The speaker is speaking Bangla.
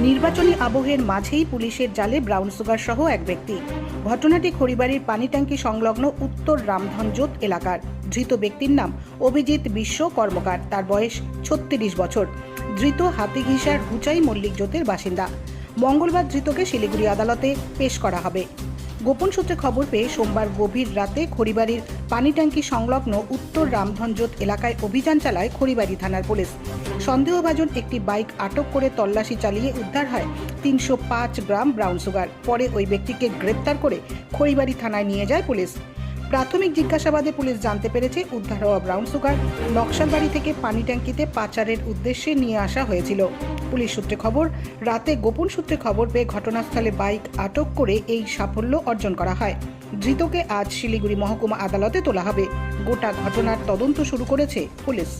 নির্বাচনী আবহের মাঝেই পুলিশের জালে ব্রাউন সুগার সহ এক ব্যক্তি। ঘটনাটি খড়িবাড়ির পানি ট্যাঙ্কি সংলগ্ন উত্তর রামধনজোত এলাকার। ধৃত ব্যক্তির নাম অভিজিৎ বিশ্ব, কর্মকার। তার বয়স ছত্রিশ বছর। ধৃত হাতিঘিসার হুচাই মল্লিক জোতের বাসিন্দা। মঙ্গলবার ধৃতকে শিলিগুড়ি আদালতে পেশ করা হবে। গোপন সূত্রে খবর পেয়ে সোমবার গভীর রাতে খড়িবাড়ির পানি ট্যাঙ্কি সংলগ্ন উত্তর রামধনজোত এলাকায় অভিযান চালায় খড়িবাড়ি থানার পুলিশ। সন্দেহভাজন একটি বাইক আটক করে তল্লাশি চালিয়ে উদ্ধার হয় তিনশো পাঁচ গ্রাম ব্রাউন সুগার। পরে ওই ব্যক্তিকে গ্রেপ্তার করে খড়িবাড়ি থানায় নিয়ে যায় পুলিশ। প্রাথমিক জিজ্ঞাসাবাদে পুলিশ জানতে পেরেছে উদ্ধার হওয়া ব্রাউন সুগার নকশালবাড়ি থেকে পানি ট্যাঙ্কিতে পাচারের উদ্দেশ্যে নিয়ে আসা হয়েছিল। পুলিশ সূত্রে খবর, রাতে গোপন সূত্রে খবর পেয়ে ঘটনাস্থলে বাইক আটক করে এই সাফল্য অর্জন করা হয়। ধৃতকে আজ শিলিগুড়ি মহকুমা আদালতে তোলা হবে। গোটা ঘটনার তদন্ত শুরু করেছে পুলিশ।